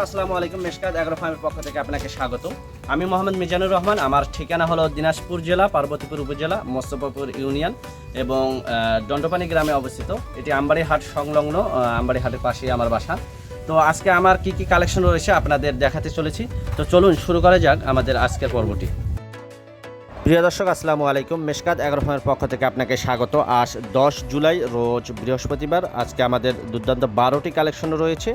আলাইকুম মেশকাত এগারো ফার্মের পক্ষ থেকে আপনাকে স্বাগত। আমি মোহাম্মদ মিজানুর রহমান, আমার ঠিকানা হলো দিনাজপুর জেলা, পার্বতীপুর উপজেলা, মোস্তফাপুর ইউনিয়ন এবং দণ্ডপানি গ্রামে অবস্থিত। এটি আমবাড়ি হাট সংলগ্ন আমবাড়ি হাটের পাশেই আমার বাসা। তো আজকে আমার কি কি কালেকশন রয়েছে আপনাদের দেখাতে চলেছি। তো চলুন শুরু করা যাক আমাদের আজকের পর্বটি। প্রিয় দর্শক, আসসালামু আলাইকুম। মেশকাত এগারো ফার্মের পক্ষ থেকে আপনাকে স্বাগত। আজ দশ জুলাই, রোজ বৃহস্পতিবার। আজকে আমাদের দুর্দান্ত বারোটি কালেকশন রয়েছে।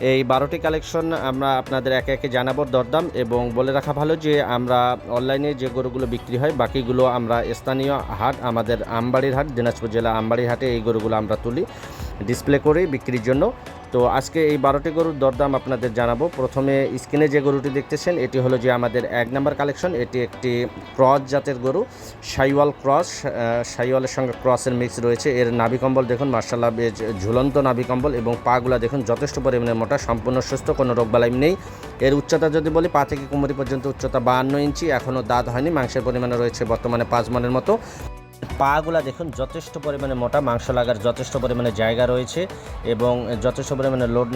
এই বারোটি কালেকশন আমরা আপনাদের একে একে জানাব দরদাম এবং বলে রাখা ভালো যে আমরা অনলাইনে যে গরুগুলো বিক্রি হয়, বাকিগুলো আমরা স্থানীয় হাট, আমাদের আমবাড়ির হাট, দিনাজপুর জেলা আমবাড়ির হাটে এই গরুগুলো আমরা তুলি। ডিসপ্লে করি বিক্রির জন্য। তো আজকে এই বারোটি গরুর দরদাম আপনাদের জানাব। প্রথমে স্ক্রিনে যে গরুটি দেখতেছেন, এটি হলো যে আমাদের এক নাম্বার কালেকশন। এটি একটি ক্রস জাতের গরু, সাইওয়াল ক্রস সাইওয়ালের সঙ্গে ক্রসের মিক্স রয়েছে। এর নাভি কম্বল দেখুন মার্শাল্লাহ বেশ ঝুলন্ত নাভি কম্বল এবং পাগুলা দেখুন, যথেষ্ট পরিমাণে মোটা, সম্পূর্ণ সুস্থ, কোনো রোগবালাই নেই। এর উচ্চতা যদি বলি, পা থেকে কুমুরি পর্যন্ত উচ্চতা বাহান্ন ইঞ্চি এখনও দাঁত হয়নি, মাংসের পরিমাণে রয়েছে বর্তমানে পাঁচ মনের মতো। পাগুলা দেখুন, যথেষ্ট পরিমাণে মোটা, মাংস লাগার যথেষ্ট পরিমাণে জায়গা রয়েছে এবং যথেষ্ট পরিমাণে লোড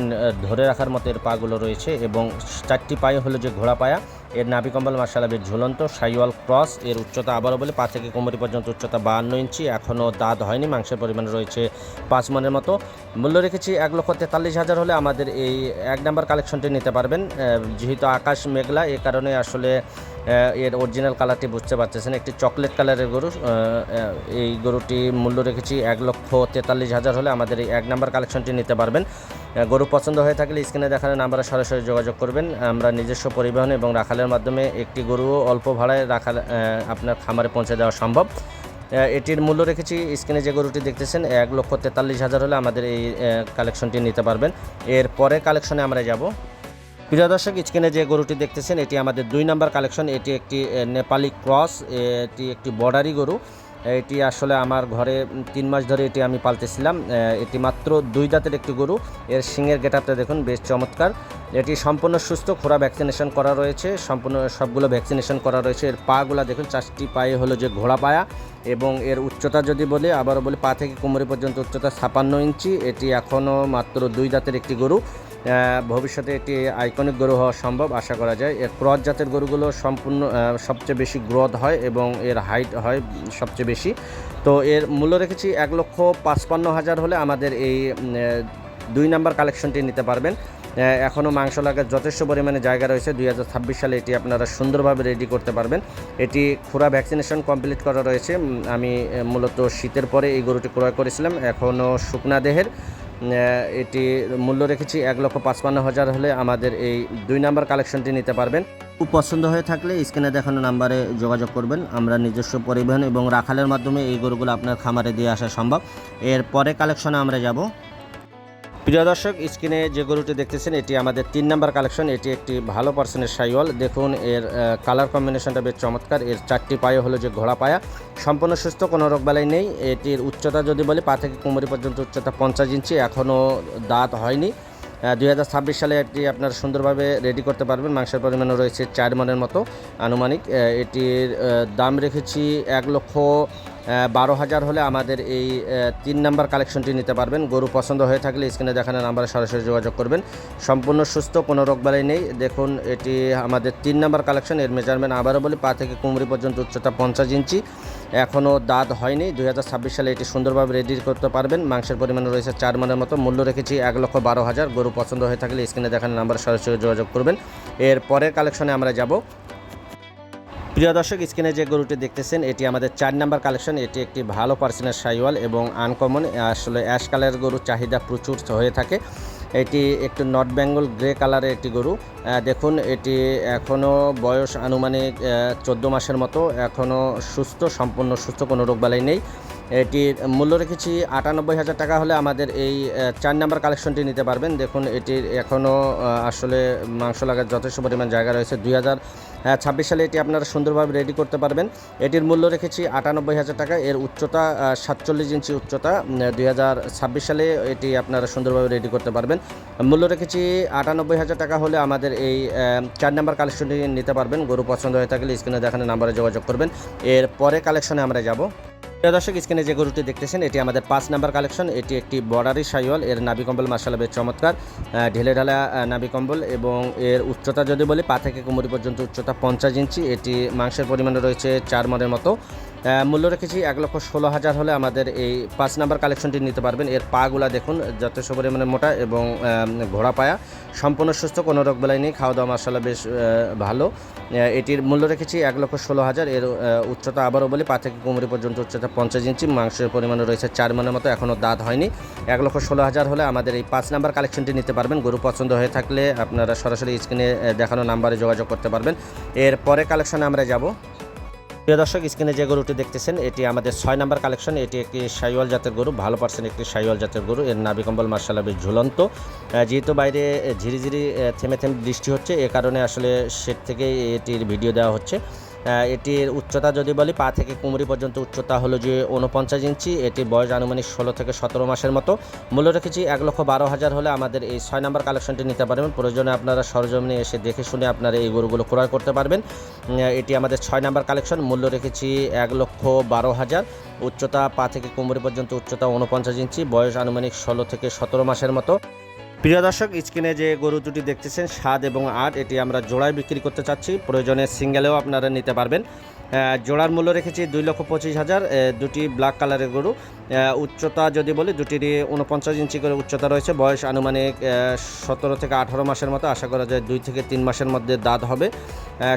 ধরে রাখার মতো এর পাগুলো রয়েছে এবং চারটি পায়ে হলো যে ঘোড়া পায়া এর নাভি কম্বল মার্শাল বেশ ঝুলন্ত সাইওয়াল ক্রস, এর উচ্চতা আবারও বলে পা থেকে কোমরি পর্যন্ত উচ্চতা বাহান্ন ইঞ্চি, এখনও দাঁত হয়নি, মাংসের পরিমাণ রয়েছে পাঁচ মনের মতো। মূল্য রেখেছি এক লক্ষ তেতাল্লিশ হাজার হলে আমাদের এই এক নাম্বার কালেকশনটি নিতে পারবেন। যেহেতু আকাশ মেঘলা, এ কারণে আসলে এর অরিজিনাল কালারটি বুঝতে পারতেছেন। একটি চকলেট কালারের গরু এই গরুটি মূল্য রেখেছি এক লক্ষ তেতাল্লিশ হাজার হলে আমাদের এই এক নাম্বার কালেকশনটি নিতে পারবেন। গরু পছন্দ হয়ে থাকলে স্ক্রিনে দেখানো নাম্বারে সরাসরি যোগাযোগ করবেন। আমরা নিজস্ব পরিবহন এবং রাখালের মাধ্যমে একটি গরুও অল্প ভাড়ায় রাখা আপনার খামারে পৌঁছে দেওয়া সম্ভব। এটির মূল্য রেখেছি, স্ক্রিনে যে গরুটি দেখতেছেন, এক লক্ষ তেতাল্লিশ হাজার হলে আমাদের এই কালেকশনটি নিতে পারবেন। এর পরে কালেকশনে আমরা যাব। প্রিয় দর্শক, স্ক্রিনে যে গরুটি দেখতেছেন, এটি আমাদের দুই নাম্বার কালেকশন। এটি একটি নেপালি ক্রস এটি একটি বর্ডারি গরু। এটি আসলে আমার ঘরে তিন মাস ধরে এটি আমি পালতেছিলাম। এটি মাত্র দুই দাঁতের একটি গরু। এর শিঙের গেটআপটা দেখুন, বেশ চমৎকার। এটি সম্পূর্ণ সুস্থ, খোরা ভ্যাকসিনেশন করা রয়েছে, সম্পূর্ণ সবগুলো ভ্যাকসিনেশন করা রয়েছে। এর পাগুলা দেখুন, চারটি পায়ে হলো যে ঘোড়া পায়া এবং এর উচ্চতা যদি বলি, আবারও বলি, পা থেকে কোমরে পর্যন্ত উচ্চতা ছাপান্ন ইঞ্চি। এটি এখনও মাত্র দুই দাঁতের একটি গরু। ভবিষ্যতে এটি আইকনিক গরু হওয়া সম্ভব, আশা করা যায়। এর ক্রস জাতের গরুগুলো সম্পূর্ণ সবচেয়ে বেশি গ্রোথ হয় এবং এর হাইট হয় সবচেয়ে বেশি। তো এর মূল্য রেখেছি এক লক্ষ পাঁচপান্ন হাজার হলে আমাদের এই দুই নাম্বার কালেকশনটি নিতে পারবেন। এখনও মাংস লাগার যথেষ্ট পরিমাণে জায়গা রয়েছে। দুই হাজার ছাব্বিশ সালে এটি আপনারা সুন্দরভাবে রেডি করতে পারবেন। এটি খুরা ভ্যাকসিনেশন কমপ্লিট করা রয়েছে। আমি মূলত শীতের পরে এই গরুটি ক্রয় করেছিলাম। এখনও শুকনা দেহের। এটি মূল্য রেখেছি এক লক্ষ পাঁচপান্ন হাজার হলে আমাদের এই দুই নাম্বার কালেকশনটি নিতে পারবেন। খুব পছন্দ হয়ে থাকলে স্ক্রিনে দেখানো নাম্বারে যোগাযোগ করবেন। আমরা নিজস্ব পরিবহন এবং রাখালের মাধ্যমে এই গরুগুলো আপনার খামারে দিয়ে আসা সম্ভব। এর পরে কালেকশনে আমরা যাব। প্রিয় দর্শক, স্ক্রিনে যে গরুটি দেখতেছেন, এটি আমাদের তিন নাম্বার কালেকশন। এটি একটি ভালো পার্সেন্টের সাইওয়াল। দেখুন, এর কালার কম্বিনেশনটা বেশ চমৎকার। এর চারটি পায়ে হলো যে ঘোড়া পায়া। সম্পূর্ণ সুস্থ, কোনো রোগ রোগবালাই নেই। এটির উচ্চতা যদি বলি, পা থেকে কোমরি পর্যন্ত উচ্চতা পঞ্চাশ ইঞ্চি। এখনও দাঁত হয়নি। দুই হাজার ছাব্বিশ সালে এটি আপনার সুন্দরভাবে রেডি করতে পারবেন। মাংসের পরিমাণও রয়েছে চার মনের মতো আনুমানিক। এটির দাম রেখেছি এক লক্ষ বারো হাজার হলে আমাদের এই তিন নাম্বার কালেকশনটি নিতে পারবেন। গরু পছন্দ হয়ে থাকলে স্ক্রিনে দেখানো নাম্বারে সরাসরি যোগাযোগ করবেন। সম্পূর্ণ সুস্থ, কোনো রোগবালাই নেই। দেখুন, এটি আমাদের তিন নাম্বার কালেকশন। এর মেজারমেন্ট আবারও বলি, পা থেকে কুমড়ি পর্যন্ত উচ্চতা পঞ্চাশ ইঞ্চি। এখনও দাঁত হয়নি। দুই হাজার ছাব্বিশ সালে এটি সুন্দরভাবে রেডি করতে পারবেন। মাংসের পরিমাণ রয়েছে চার মনের মতো। মূল্য রেখেছি এক লক্ষ বারো হাজার। গরু পছন্দ হয়ে থাকলে স্ক্রিনে দেখানো নাম্বারে সরাসরি যোগাযোগ করবেন। এর পরের কালেকশনে আমরা যাব। প্রিয় দর্শক, স্ক্রিনে যে গরুটি দেখতেছেন, এটি আমাদের চার নাম্বার কালেকশন। এটি একটি ভালো পার্সেনের সাইওয়াল এবং আনকমন। আসলে অ্যাশ কালারের গরুর চাহিদা প্রচুর হয়ে থাকে। এটি একটু নর্থ বেঙ্গল গ্রে কালারের একটি গরু। দেখুন, এটি এখনও বয়স আনুমানিক চোদ্দ মাসের মতো। এখনও সুস্থ, সম্পূর্ণ সুস্থ, কোনো রোগবালাই নেই। এটির মূল্য রেখেছি আটানব্বই হাজার টাকা হলে আমাদের এই চার নাম্বার কালেকশনটি নিতে পারবেন। দেখুন, এটির এখনও আসলে মাংস লাগার যথেষ্ট পরিমাণ জায়গা রয়েছে। দুই হাজার ছাব্বিশ সালে এটি আপনারা সুন্দরভাবে রেডি করতে পারবেন। এটির মূল্য রেখেছি আটানব্বই হাজার টাকা। এর উচ্চতা সাতচল্লিশ ইঞ্চি উচ্চতা। দুই হাজার ছাব্বিশ সালে এটি আপনারা সুন্দরভাবে রেডি করতে পারবেন। মূল্য রেখেছি আটানব্বই হাজার টাকা হলে আমাদের এই চার নাম্বার কালেকশনটি নিতে পারবেন। গরু পছন্দ হয়ে থাকলে স্ক্রিনে দেখানো নাম্বারে যোগাযোগ করবেন। এর পরে কালেকশনে আমরা যাব। প্রিয় দর্শক, স্ক্রিনে যে গরুটি দেখতেছেন, এটি আমাদের পাঁচ নাম্বার কালেকশন। এটি একটি বর্ডারি সাইওয়াল এর নাবি কম্বল মার্শাল বেশ চমৎকার। ঢেলে ঢালা নাবি কম্বল এবং এর উচ্চতা যদি বলি, পা থেকে কোমরি পর্যন্ত উচ্চতা পঞ্চাশ ইঞ্চি। এটি মাংসের পরিমাণে রয়েছে চার মনের মতো। মূল্য রেখেছি এক লক্ষ ষোলো হাজার হলে আমাদের এই পাঁচ নাম্বার কালেকশনটি নিতে পারবেন। এর পাগুলা দেখুন, যথেষ্ট পরিমাণে মোটা এবং ঘোড়া পায়া। সম্পূর্ণ সুস্থ, কোনো রোগ বেলায় নেই, খাওয়া দাওয়া মশলা বেশ ভালো। এটির মূল্য রেখেছি এক লক্ষ ষোলো হাজার। এর উচ্চতা আবারও বলি, পা থেকে কোমরি পর্যন্ত উচ্চতা পঞ্চাশ ইঞ্চি, মাংসের পরিমাণ রয়েছে চার মনের মতো, এখনও দাঁত হয়নি। এক লক্ষ ষোলো হাজার হলে আমাদের এই পাঁচ নাম্বার কালেকশনটি নিতে পারবেন। গরু পছন্দ হয়ে থাকলে আপনারা সরাসরি স্ক্রিনে দেখানো নাম্বারে যোগাযোগ করতে পারবেন। এর পরে কালেকশনে আমরা যাব। প্রিয় দর্শক, স্ক্রিনে যে গরুটি দেখতেছেন, এটি আমাদের ছয় নাম্বার কালেকশন। এটি একটি সাইওয়াল জাতের গরু, ভালো পার্সেন্ট একটি সাইওয়াল জাতের গরু। এর নাবিকম্বল কম্বল মার্শাল্লাহ বেশ ঝুলন্ত। যেহেতু বাইরে ঝিরিঝিরি থেমে থেমে বৃষ্টি হচ্ছে, এ কারণে আসলে সেট থেকেই এটির ভিডিও দেওয়া হচ্ছে। এটির উচ্চতা যদি বলি, পা থেকে কুমড়ি পর্যন্ত উচ্চতা হলো যে উনপঞ্চাশ ইঞ্চি। এটির বয়স আনুমানিক ষোলো থেকে সতেরো মাসের মতো। মূল্য রেখেছি এক লক্ষ বারো হাজার হলে আমাদের এই ছয় নাম্বার কালেকশনটি নিতে পারবেন। প্রয়োজনে আপনারা সরজমিনে এসে দেখে শুনে আপনারা এই গরুগুলো ক্রয় করতে পারবেন। এটি আমাদের ছয় নাম্বার কালেকশন মূল্য রেখেছি এক লক্ষ বারো হাজার। উচ্চতা পা থেকে কোমরি পর্যন্ত উচ্চতা উনপঞ্চাশ ইঞ্চি, বয়স আনুমানিক ষোলো থেকে সতেরো মাসের মতো। প্রিয় দর্শক, স্ক্রিনে যে গরু দুটি দেখতেছেন সাত এবং আট, এটি আমরা জোড়ায় বিক্রি করতে চাচ্ছি। প্রয়োজনে সিঙ্গেলেও আপনারা নিতে পারবেন। জোড়ার মূল্য রেখেছি দুই লক্ষ পঁচিশ হাজার দুটি ব্ল্যাক কালারের গরু। উচ্চতা যদি বলি, দুটিরই উনপঞ্চাশ ইঞ্চি করে উচ্চতা রয়েছে। বয়স আনুমানিক সতেরো থেকে আঠারো মাসের মতো। আশা করা যায় দুই থেকে তিন মাসের মধ্যে দাঁত হবে।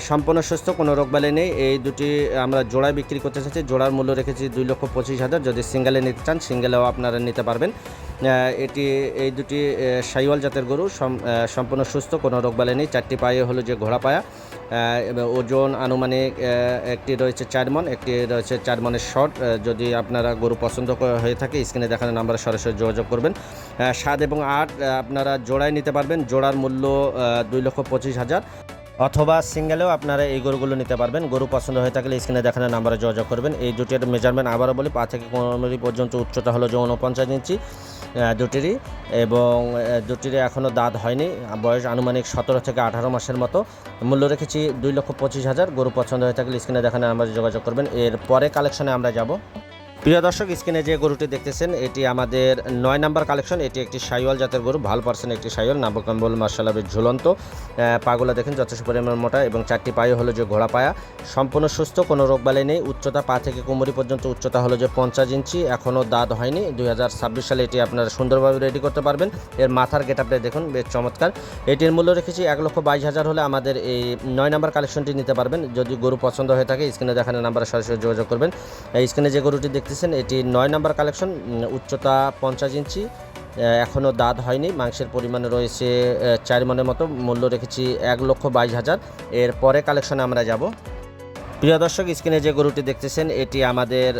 সম্পূর্ণ সুস্থ, কোনো রোগবালি নেই। এই দুটি আমরা জোড়ায় বিক্রি করতে চাচ্ছি। জোড়ার মূল্য রেখেছি দুই লক্ষ পঁচিশ হাজার। যদি সিঙ্গেলে নিতে চান, সিঙ্গেলেও আপনারা নিতে পারবেন। এটি, এই দুটি সাইওয়াল জাতের গরু সম- সম্পূর্ণ সুস্থ, কোনো রোগবালি নেই। চারটি পায়ে হলো যে ঘোড়া পায়া ওজন আনুমানিক একটি রয়েছে চার মন, একটি রয়েছে চার মনের শর্ট। যদি আপনারা গরু পছন্দ হয়ে থাকে, স্ক্রিনে দেখানো নাম্বারে সরাসরি যোগাযোগ করবেন। সাত এবং আট আপনারা জোড়ায় নিতে পারবেন। জোড়ার মূল্য দুই লক্ষ পঁচিশ হাজার। অথবা সিঙ্গেলেও আপনারা এই গরুগুলো নিতে পারবেন। গরু পছন্দ হয়ে থাকলে স্ক্রিনে দেখানো নাম্বারে যোগাযোগ করবেন। এই দুটির মেজারমেন্ট আবারও বলি, পা থেকে কোমরি পর্যন্ত উচ্চতা হলো যে উনপঞ্চাশ ইঞ্চি। দুটিরই এবং দুটিরই এখনও দাঁত হয়নি। বয়স আনুমানিক সতেরো থেকে আঠারো মাসের মতো। মূল্য রেখেছি দুই লক্ষ পঁচিশ হাজার। গরু পছন্দ হয়ে থাকলে স্ক্রিনে দেখানো নাম্বারে যোগাযোগ করবেন। এর পরে কালেকশনে আমরা যাব। প্রিয় দর্শক, স্ক্রিনে যে গরুটি দেখতেছেন, এটি আমাদের নয় নাম্বার কালেকশন। এটি একটি সাইওয়াল জাতের গরু, ভালো পার্সেন্ট একটি সাইওয়াল নাবকম্বল মার্শালাবের ঝুলন্ত। পাগুলা দেখেন, যথেষ্ট পরিমাণ মোটা এবং চারটি পায়ে হলো যে ঘোড়া পায়া। সম্পূর্ণ সুস্থ, কোনো রোগবালাই নেই। উচ্চতা পা থেকে কোমরি পর্যন্ত উচ্চতা হলো যে পঞ্চাশ ইঞ্চি এখনও দাঁত হয়নি। দুই হাজার ছাব্বিশ সালে এটি আপনারা সুন্দরভাবে রেডি করতে পারবেন। এর মাথার গেট আপটা দেখুন, বেশ চমৎকার। এটির মূল্য রেখেছি এক লক্ষ বাইশ হাজার হলে আমাদের এই নয় নাম্বার কালেকশনটি নিতে পারবেন। যদি গরু পছন্দ হয়ে থাকে, স্ক্রিনে দেখানো নাম্বারে সরাসরি যোগাযোগ করবেন। স্ক্রিনে যে গরুটি দেখতেছেন, এটি নয় নম্বর কালেকশন উচ্চতা পঞ্চাশ ইঞ্চি। এখনও দাঁত হয়নি, মাংসের পরিমাণ রয়েছে চার মনের মতো। মূল্য রেখেছি এক লক্ষ বাইশ হাজার। এর পরে কালেকশনে আমরা যাব। প্রিয় দর্শক, স্ক্রিনে যে গরুটি দেখতেছেন, এটি আমাদের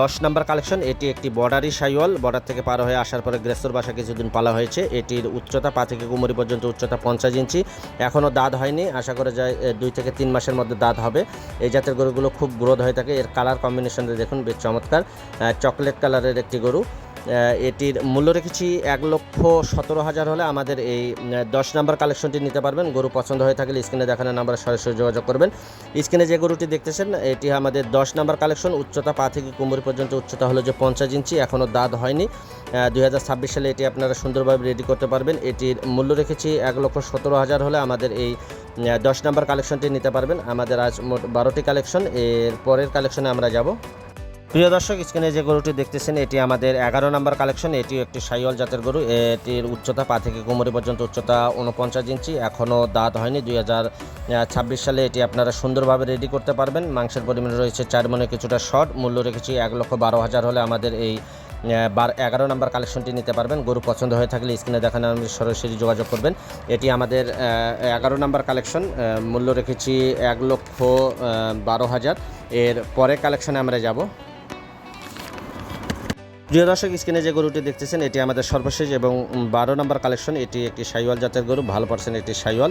দশ নাম্বার কালেকশন। এটি একটি বর্ডারি সাইওয়াল। বর্ডার থেকে পার হয়ে আসার পরে গ্রেস্তর বাসা কিছুদিন পালা হয়েছে। এটির উচ্চতা পা থেকে কুমরি পর্যন্ত উচ্চতা পঞ্চাশ ইঞ্চি। এখনও দাঁত হয়নি। আশা করা যায় দুই থেকে তিন মাসের মধ্যে দাঁত হবে। এই জাতের গরুগুলো খুব গ্রোথ হয়ে থাকে। এর কালার কম্বিনেশনটা দেখুন, বেশ চমৎকার। চকলেট কালারের একটি গরু। এটির মূল্য রেখেছি এক লক্ষ সতেরো হাজার হলে আমাদের এই দশ নাম্বার কালেকশনটি নিতে পারবেন। গরু পছন্দ হয়ে থাকলে স্ক্রিনে দেখানো নাম্বারে সরাসরি যোগাযোগ করবেন। স্ক্রিনে যে গরুটি দেখতেছেন, এটি আমাদের দশ নাম্বার কালেকশন। উচ্চতা পা থেকে কোমর পর্যন্ত উচ্চতা হলো যে পঞ্চাশ ইঞ্চি এখনও দাঁত হয়নি। দু হাজার ছাব্বিশ সালে এটি আপনারা সুন্দরভাবে রেডি করতে পারবেন। এটির মূল্য রেখেছি এক লক্ষ সতেরো হাজার হলে আমাদের এই দশ নাম্বার কালেকশনটি নিতে পারবেন। আমাদের আজ মোট বারোটি কালেকশন। এর পরের কালেকশনে আমরা যাব। প্রিয় দর্শক, স্ক্রিনে যে গরুটি দেখতেছেন, এটি আমাদের এগারো নম্বর কালেকশন। এটি একটি সাইওয়াল জাতের গরু। এটির উচ্চতা পা থেকে কোমরি পর্যন্ত উচ্চতা উনপঞ্চাশ ইঞ্চি। এখনও দাঁত হয়নি। দুই ছাব্বিশ সালে এটি আপনারা সুন্দরভাবে রেডি করতে পারবেন। মাংসের পরিমাণ রয়েছে চার মনে কিছুটা শর্ট মূল্য রেখেছি এক লক্ষ বারো হাজার হলে আমাদের এই বার, এগারো নম্বর কালেকশনটি নিতে পারবেন। গরু পছন্দ হয়ে থাকলে স্ক্রিনে দেখানো সরাসরি যোগাযোগ করবেন। এটি আমাদের এগারো নম্বর কালেকশন। মূল্য রেখেছি এক লক্ষ বারো হাজার। এর পরে কালেকশনে আমরা যাব। প্রিয় দর্শক, স্ক্রিনে যে গরুটি দেখতেছেন, এটি আমাদের সর্বশেষ এবং বারো নম্বর কালেকশন এটি একটি সাইওয়াল জাতের গরু, ভালো পার্সেন্ট একটি সাইওয়াল।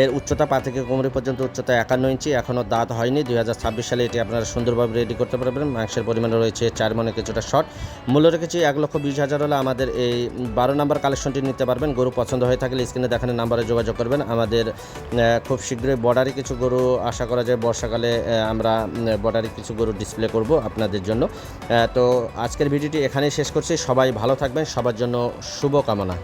এর উচ্চতা পা থেকে কোমরে পর্যন্ত উচ্চতা একান্ন ইঞ্চি, এখনও দাঁত হয়নি। দুই হাজার ছাব্বিশ সালে এটি আপনারা সুন্দরভাবে রেডি করতে পারবেন। মাংসের পরিমাণ রয়েছে চার মনে কিছুটা শর্ট মূল্য রেখেছি এক লক্ষ বিশ হাজার হলে আমাদের এই বারো নাম্বার কালেকশনটি নিতে পারবেন। গরু পছন্দ হয়ে থাকলে স্ক্রিনে দেখানো নাম্বারে যোগাযোগ করবেন। আমাদের খুব শীঘ্রই বর্ডারে কিছু গরু আশা করা যায় বর্ষাকালে আমরা বর্ডারে কিছু গরু ডিসপ্লে করব আপনাদের জন্য। তো আজকের ভিডিওটি এখানেই শেষ করছি। সবাই ভালো থাকবেন। সবার জন্য শুভকামনা।